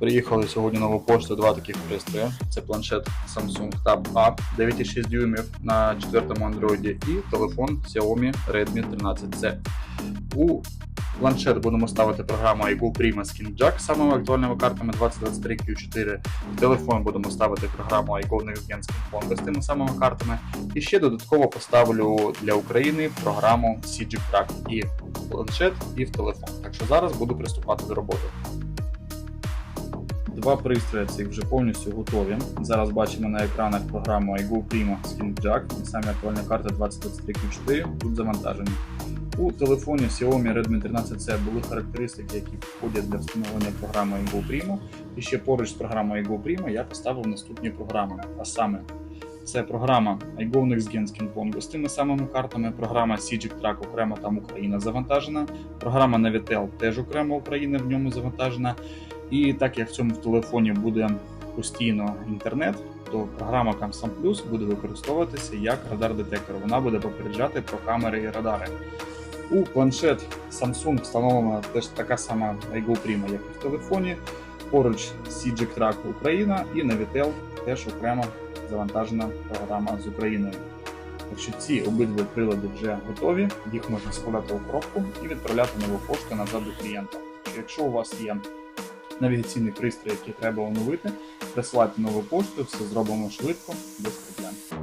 Приїхали сьогодні нову пошту два таких пристрої. Це планшет Samsung Tab A 9,6 дюймів на 4 Android і телефон Xiaomi Redmi 13C. У планшет будемо ставити програму iGo Prima Skin Jack з самими актуальними картами 2023 Q4. В телефон будемо ставити програму iGo Next Gen Skin Phone з тими самими картами. І ще додатково поставлю для України програму CG Track і в планшет, і в телефон. Так що зараз буду приступати до роботи. Два пристрої цих вже повністю готові. Зараз бачимо на екранах програму iGo Prima Skin Jack і самі актуальні карти 2023 Q4 тут завантажені. У телефоні Xiaomi Redmi 13C були характеристики, які підходять для встановлення програми iGo Prima. І ще поруч з програмою iGo Prima я поставив наступні програми. А саме це програма iGo Next Gen Skin Pongo з тими самими картами, програма Sigic Track окремо там Україна завантажена, програма Navitel теж окремо Україна в ньому завантажена. І так як в цьому телефоні буде постійно інтернет, то програма CamSam Plus буде використовуватися як радар-детектор. Вона буде попереджати про камери і радари. У планшет Samsung встановлена теж така сама iGo як і в телефоні. Поруч CG Track Україна і Navitel теж окремо завантажена програма з Україною. Так що ці обидві прилади вже готові, їх можна складати у коробку і відправляти нову пошту назад до клієнта. Якщо у вас є навігаційний пристрій, який треба оновити, прислати нову пошту, все зробимо швидко, без проблем.